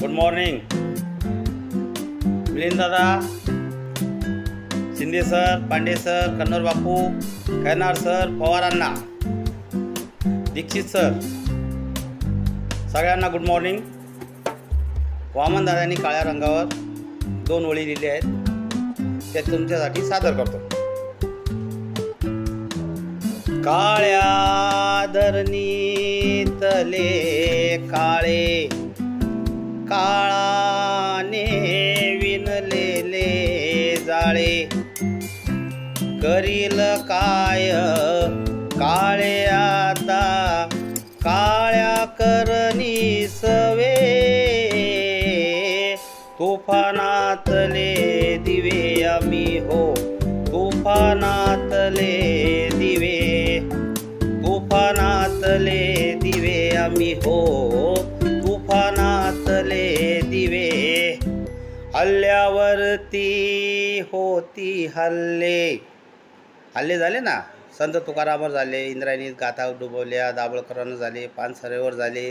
Good morning Milind दादा Shinde sir Pande sir Kannar Bapu Khainar sir पवारांना Dixit sir सगळ्यांना good morning Waman दादांनी काळ्या रंगावर दोन ओळी लिहिल्या आहेत. त्या तुमच्यासाठी सादर करतो. काळ्या धरणीतले काळे काळाने विणलेले जाळे. करील काय काळे आता काळ्या करणी सवे. तुफानातले दिवे आम्ही हो तुफानातले दिवे. तुफानातले दिवे आम्ही हो हल्ल्यावरती होती हल्ले. हल्ले झाले ना? संत तुकारामावर झाले इंद्रायणीत गाथा डुबवल्या दाभोळकरांवर झाले पानसरेवर झाले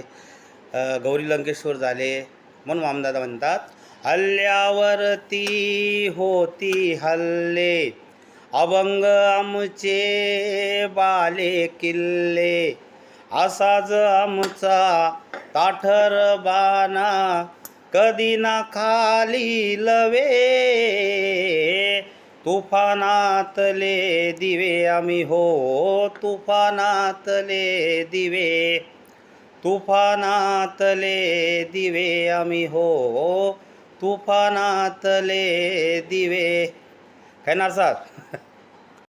गौरी लंकेश्वर झाले म्हणून मामदादा म्हणतात हल्ल्यावरती होती हल्ले. अभंग आमचे बाले किल्ले. असाच आमचा ताठर बाना कधी ना खाली लवे. तुफानातले दिवे आम्ही हो तुफानातले दिवे. तुफानातले दिवे आम्ही हो तुफानातले दिवे. खैनार सर